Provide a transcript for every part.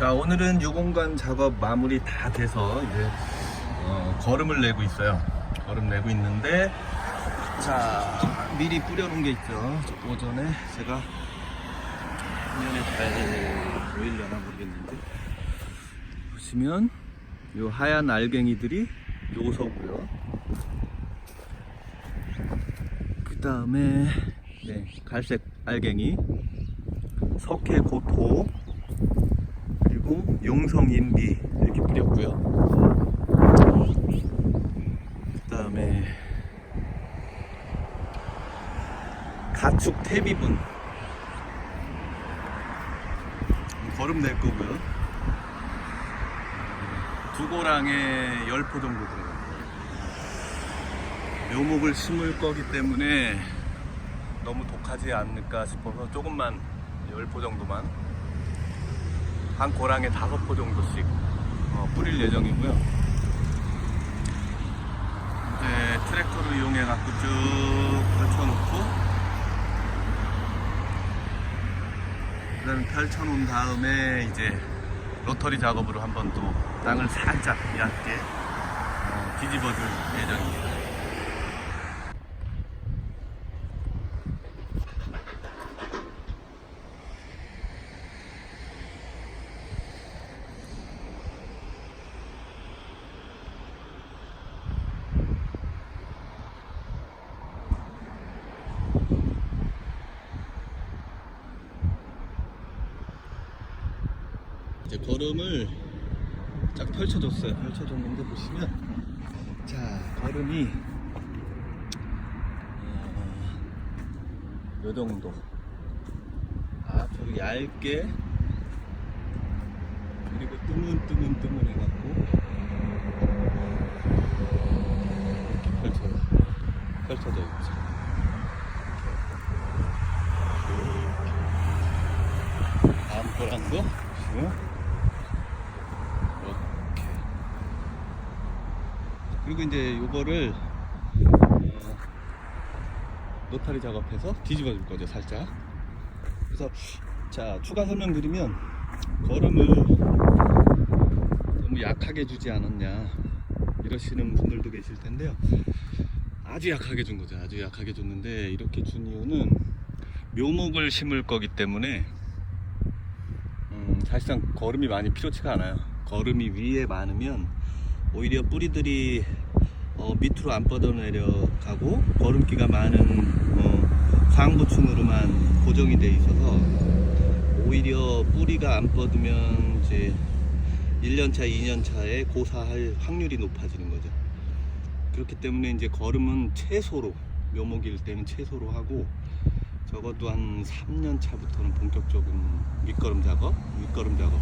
자 오늘은 유공간 작업 마무리 다 돼서 이제 어, 거름을 내고 있어요. 거름 내고 있는데 자 미리 뿌려놓은 게 있죠. 오전에 제가 화면에 잘 보이려나 모르겠는데 보시면 요 하얀 알갱이들이 요소고요. 그 다음에 네, 갈색 알갱이 석회 고토 그리고 용성인비 이렇게 뿌렸고요. 그 다음에 가축 태비분 거름 낼 거고요. 두 고랑에 열포 정도 들어갑니다. 묘목을 심을 거기 때문에 너무 독하지 않을까 싶어서 조금만 열포 정도만 한 고랑에 다섯 포 정도씩 어, 뿌릴 예정이고요. 이제 트랙터를 이용해 갖고 쭉 펼쳐놓고 그다음에 펼쳐놓은 다음에 이제 로터리 작업으로 한번 또 땅을 살짝 얕게 어, 뒤집어줄 예정입니다. 걸음을 쫙 펼쳐줬어요. 펼쳐줬는데 보시면 자 걸음이 어, 요 정도 앞으로 얇게 그리고 뜨문뜨문뜨문 해갖고 이렇게 펼쳐 펼쳐져 있죠. 다음 거랑도 보시면 이렇게 그리고 이제 요거를 어, 노타리 작업해서 뒤집어 줄 거죠 살짝. 그래서 자 추가 설명드리면 걸음을 너무 약하게 주지 않았냐 이러시는 분들도 계실 텐데요. 아주 약하게 준 거죠. 아주 약하게 줬는데 이렇게 준 이유는 묘목을 심을 거기 때문에 음, 사실상 거름이 많이 필요치가 않아요. 거름이 위에 많으면 오히려 뿌리들이 어, 밑으로 안 뻗어내려가고 거름기가 많은 어, 상부층으로만 고정이 돼 있어서 오히려 뿌리가 안 뻗으면 이제 1년차, 2년차에 고사할 확률이 높아지는 거죠. 그렇기 때문에 이제 거름은 최소로 묘목일 때는 최소로 하고 적어도 한 3년 차부터는 본격적인 밑거름 작업, 밑거름 작업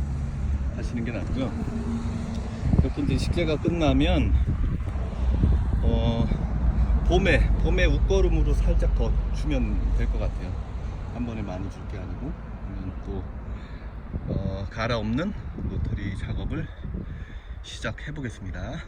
하시는 게 낫고요. 이렇게 이제 식재가 끝나면 어 봄에 봄에 웃거름으로 살짝 더 주면 될 것 같아요. 한 번에 많이 줄 게 아니고 또 어, 갈아 없는 로터리 작업을 시작해 보겠습니다.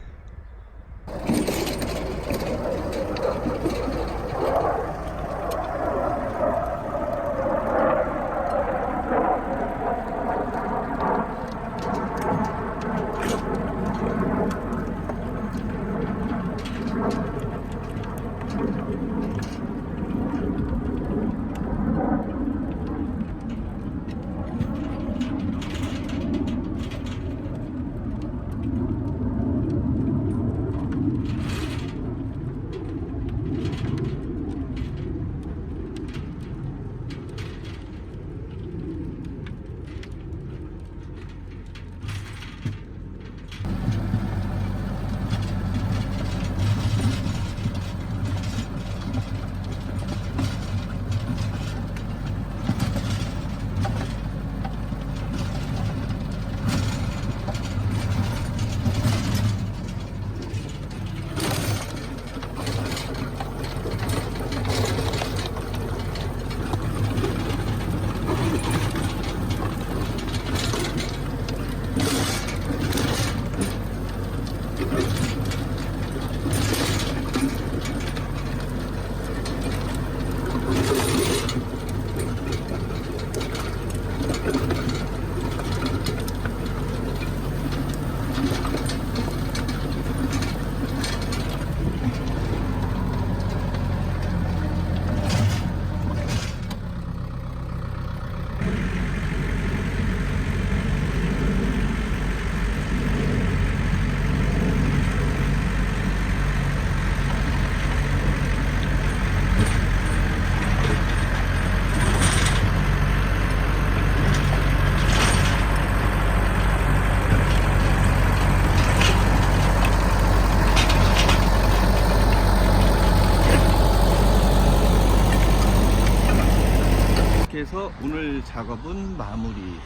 오늘 작업은 마무리.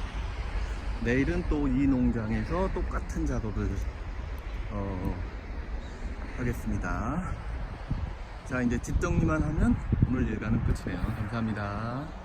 내일은 또 이 농장에서 똑같은 작업을 어, 하겠습니다. 자, 이제 집 정리만 하면 오늘 일과는 끝이네요. 감사합니다.